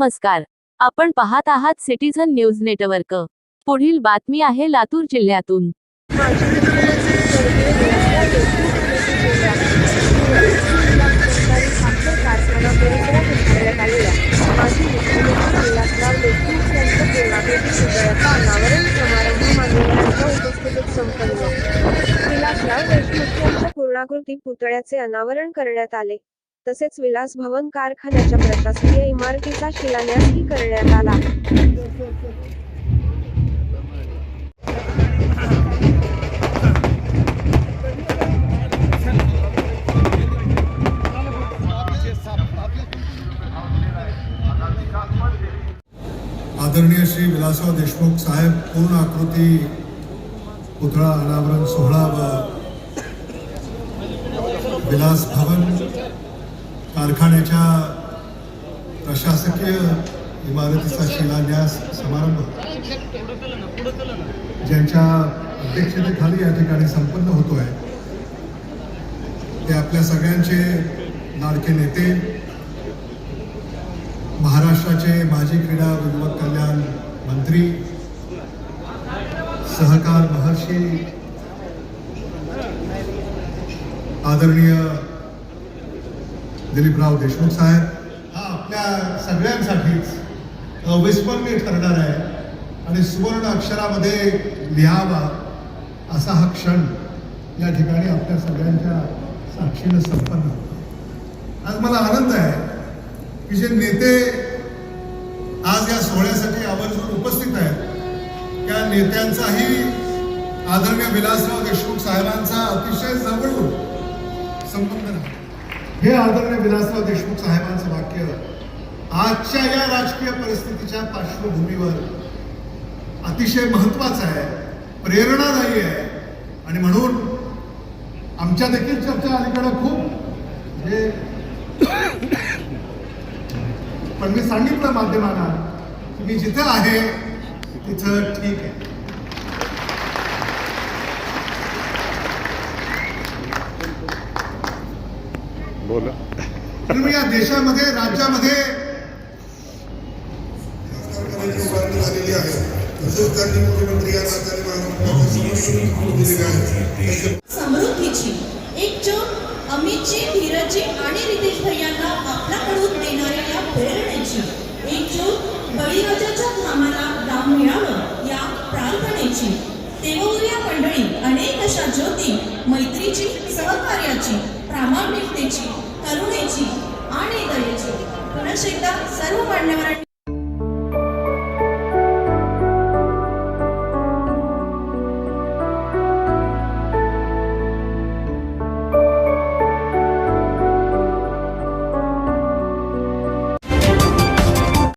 नमस्कार. आपण पाहत आहात सिटीझन न्यूज नेटवर्क. पुढील बातमी आहे लातूर जिल्ह्यातून. पुतळ्याचे अनावरण करण्यात आले. तसेच विलास भवन कारखान्याच्या प्रशासकीय इमारतीचा शिलान्यासही करण्यात आला. आदरणीय श्री विलासराव देशमुख साहेब पूर्ण आकृती पुतळा अनावरण सोहळा व विलास भवन कारखान्याच्या प्रशासकीय इमारतीचा शिलान्यास समारंभ ज्यांच्या अध्यक्षतेखाली या ठिकाणी संपन्न होतोय ते आपल्या सगळ्यांचे लाडके नेते महाराष्ट्राचे माजी क्रीडा युवक कल्याण मंत्री सहकार महर्षी आदरणीय दिलीपराव देशमुख साहेब हा आपल्या सगळ्यांसाठीच अविस्मरणीय ठरणार आहे. आणि सुवर्ण अक्षरामध्ये लिहावा असा हा क्षण या ठिकाणी आपल्या सगळ्यांच्या साक्षीनं संपन्न आज मला आनंद आहे की जे नेते आज या सोहळ्यासाठी आवर्जून उपस्थित आहेत त्या नेत्यांचाही आदरणीय विलासराव देशमुख साहेबांचा अतिशय जवळून संबंध राहतो. हे आदरणीय विलासराव देशमुख साहेबांचं वाक्य आजच्या या राजकीय परिस्थितीच्या पार्श्वभूमीवर अतिशय महत्वाचं आहे प्रेरणादायी आहे. आणि म्हणून आमच्या देखील चर्चा अलीकडे खूप म्हणजे पण मी सांगितलं माध्यमांना की मी जिथं आहे तिथं ठीक आहे. बोला. तुम्ही या देशामध्ये राज्यामध्ये करायची उभारणी झालेली आहे तसेच त्यांनी मुख्यमंत्री या नात्याने महाराष्ट्राला समर्थन दिलेले आहे समृद्धीची एक जग अमितजी धीरजजी आणि रितेश भैयांना आपल्याकडून देणाऱ्या या प्रेरणेची एक जग बळीराजाच्या धामाला दाम मिळावं या प्रार्थनेची. मंडळी अनेक अशा ज्योती मैत्रीची सहकार्याची प्रामाणिकतेची करुणेची आणि दयेची. पुनश एकदा सर्व मान्यवरांनी